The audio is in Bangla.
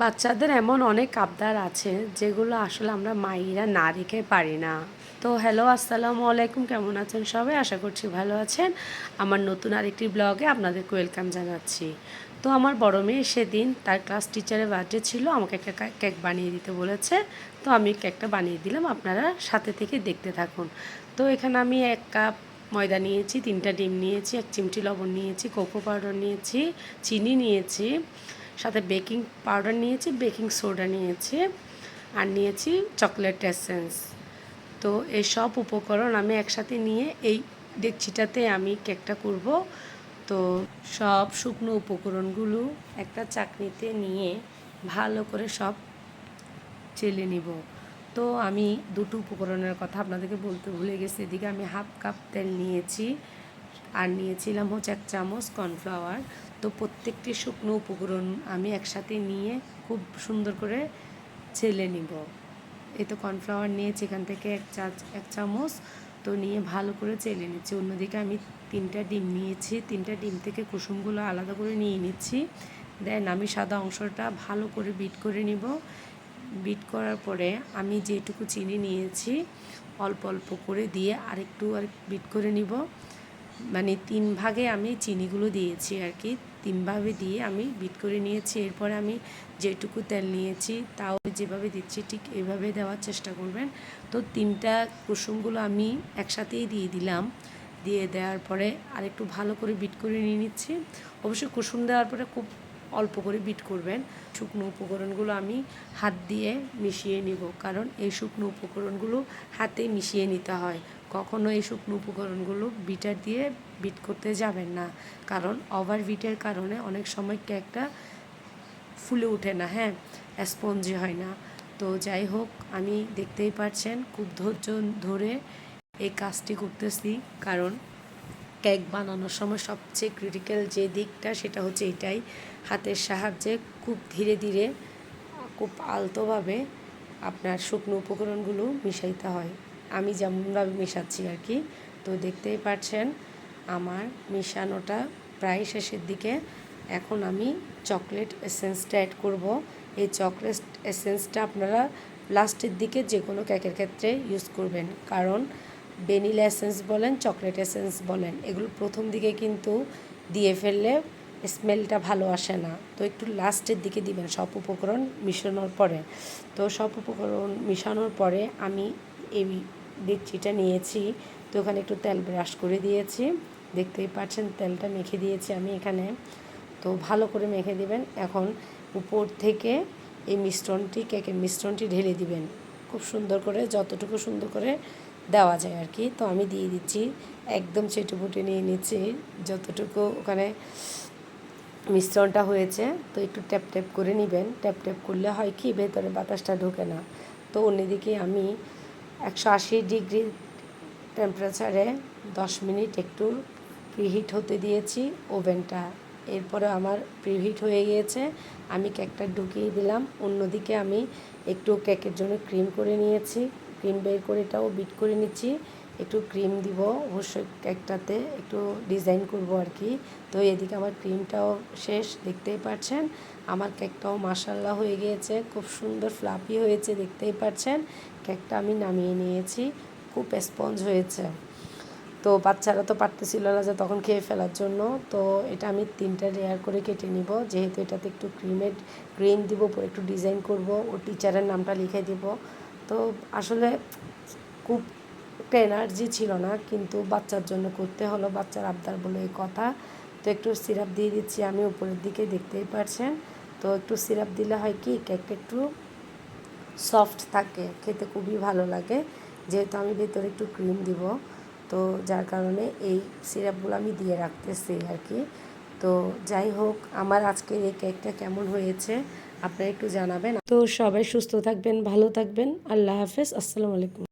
বাচ্চাদের এমন অনেক আবদার আছে যেগুলো আসলে আমরা মায়েরা না রেখে পারি না। তো হ্যালো আসসালামু আলাইকুম, কেমন আছেন সবাই? আশা করছি ভালো আছেন। আমার নতুন আরেকটি ব্লগে আপনাদের ওয়েলকাম জানাচ্ছি। তো আমার বড় মেয়ে সেদিন তার ক্লাস টিচারের বার্থডে ছিল, আমাকে একটা কেক বানিয়ে দিতে বলেছে। তো আমি কেকটা বানিয়ে দিলাম, আপনারা সাথে থেকে দেখতে থাকুন। তো এখানে আমি এক কাপ ময়দা নিয়েছি, তিনটা ডিম নিয়েছি, এক চিমটি লবণ নিয়েছি কোকো পাউডার নিয়েছি, চিনি নিয়েছি। সাথে বেকিং পাউডার নিয়েছি, বেকিং সোডা নিয়েছি আর নিয়েছি চকলেট এসেন্স। তো এই সব উপকরণ আমি একসাথে নিয়ে এই ডেকচিটাতে আমি কেকটা করব। তো সব শুকনো উপকরণগুলো একটা চাকনিতে নিয়ে ভালো করে সব চেলে নিব। তো আমি দুটো উপকরণের কথা আপনাদেরকে বলতে ভুলে গেছি, এদিকে আমি হাফ কাপ তেল নিয়েছি আর নিয়েছিলাম হচ্ছে এক চামচ কর্নফ্লাওয়ার। তো প্রত্যেকটি শুকনো উপকরণ আমি একসাথে নিয়ে খুব সুন্দর করে ছেলে নিব। এই তো কর্নফ্লাওয়ার নিয়েছি এখান থেকে এক চা, এক চামচ, তো নিয়ে ভালো করে চেলে নিচ্ছি। অন্যদিকে আমি তিনটা ডিম নিয়েছি, তিনটা ডিম থেকে কুসুমগুলো আলাদা করে নিয়ে নিচ্ছি। দেন আমি সাদা অংশটা ভালো করে বিট করে নিব। বিট করার পরে আমি যেটুকু চিনি নিয়েছি, অল্প অল্প করে দিয়ে আরেকটু আর বিট করে নিব। মানে তিন ভাগে আমি চিনিগুলো দিয়েছি আর কি। তিন ভাগে দিয়ে আমি বিট করে নিয়েছি। এরপরে আমি যেটুকু তেল নিয়েছি তাও যেভাবে দিচ্ছি ঠিক এভাবে দেওয়ার চেষ্টা করবেন। তো তিনটা কুসুমগুলো আমি একসাথেই দিয়ে দিলাম। দিয়ে দেওয়ার পরে আরেকটু ভালো করে বিট করে নিয়ে নিচ্ছি। অবশ্যই কুসুম দেওয়ার পরে খুব অল্প করে বিট করবেন। শুকনো উপকরণগুলো আমি হাত দিয়ে মিশিয়ে নিব। কারণ এই শুকনো উপকরণগুলো হাতে মিশিয়ে নিতে হয়। কখনো এই শুকনো উপকরণগুলো বিটার দিয়ে বিট করতে যাবেন না। কারণ ওভার বিটের কারণে অনেক সময় কেকটা ফুলে ওঠে না হ্যাঁ স্পঞ্জি হয় না। তো যাই হোক, আমি দেখতেই পাচ্ছেন খুব ধৈর্য ধরে এই কাজটি করতেছি। কারণ কেক বানানোর সময় সবচেয়ে ক্রিটিক্যাল যে দিকটা সেটা হচ্ছে এটাই। হাতের সাহায্যে খুব ধীরে ধীরে, খুব আলতোভাবে আপনার শুকনো উপকরণগুলো মিশাইতে হয়। আমি যেমনভাবে মেশাচ্ছি আর কি, তো দেখতেই পাচ্ছেন আমার মিশানোটা প্রায় শেষের দিকে। এখন আমি চকলেট এসেন্সটা অ্যাড করব। এই চকলেট এসেন্সটা আপনারা লাস্টের দিকে যে কোনো কেকের ক্ষেত্রে ইউজ করবেন। কারণ ভ্যানিলা এসেন্স বলেন চকলেট এসেন্স বলেন, এগুলো প্রথম দিকে কিন্তু দিয়ে ফেললে স্মেলটা ভালো আসে না। তো একটু লাস্টের দিকে দিবেন সব উপকরণ মিশানোর পরে। তো সব উপকরণ মিশানোর পরে আমি এই ডেকচিটা নিয়েছি। তো ওখানে একটু তেল ব্রাশ করে দিয়েছি। দেখতেই পাচ্ছেন, তেলটা মেখে দিয়েছি আমি এখানে। তো ভালো করে মেখে দিবেন। এখন উপর থেকে এই মিশ্রণটি, কেকের মিশ্রণটি ঢেলে দিবেন। খুব সুন্দর করে, যতটুকু সুন্দর করে দেওয়া যায় আর কি। তো আমি দিয়ে দিচ্ছি, একদম চেটেপুটে নিয়ে নিচ্ছি। যতটুকু ওখানে মিশ্রণটা হয়েছে, তো একটু ট্যাপ ট্যাপ করে নেবেন। ট্যাপ ট্যাপ করলে হয় কি, ভেতরে বাতাসটা ঢোকে না। তো অন্যদিকে আমি একশো আশি ডিগ্রি টেম্পারেচারে দশ মিনিট একটু প্রিহিট হতে দিয়েছি ওভেনটা। এরপরে আমার প্রিহিট হয়ে গিয়েছে। আমি কেকটা ঢুকিয়ে দিলাম। অন্যদিকে আমি একটু কেকের জন্য ক্রিম করে নিয়েছি। ক্রিম বের করে এটাও বিট করে নিচ্ছি। একটু ক্রিম দিব, অবশ্যই কেকটাতে একটু ডিজাইন করব আর কি। তো এদিকে আমার ক্রিমটাও শেষ, দেখতেই পাচ্ছেন আমার কেকটাও মাসাল্লা হয়ে গিয়েছে, খুব সুন্দর ফ্লাফি হয়েছে, দেখতেই পাচ্ছেন কেকটা আমি নামিয়ে নিয়েছি, খুব স্পঞ্জ হয়েছে। তো বাচ্চারা তো পারতেছিল না যে তখন খেয়ে ফেলার জন্য, তো এটা আমি তিনটা লেয়ার করে কেটে নিব। যেহেতু এটাতে একটু ক্রিমের ক্রিম দিব একটু ডিজাইন করব, ও টিচারের নামটা লিখে দিব। তো আসলে খুব একটা এনার্জি ছিল না, কিন্তু বাচ্চার জন্য করতে হলো, বাচ্চার আবদার বলে এই কথা। তো একটু সিরাপ দিয়ে দিচ্ছি আমি, উপরের দিকে দেখতেই পারছেন। তো একটু সিরাপ দিলে হয় কি কেকটা একটু সফট থাকে, খেতে খুবই ভালো লাগে। যেহেতু আমি ভেতরে একটু ক্রিম দিব, তো যার কারণে এই সিরাপগুলো আমি দিয়ে রাখতেছি আর কি। তো যাই হোক, আমার আজকের এই কেকটা কেমন হয়েছে, আপনারা একটু জানাবেন। তো সবাই সুস্থ থাকবেন, ভালো থাকবেন, আল্লাহ হাফেজ, আসসালামু আলাইকুম।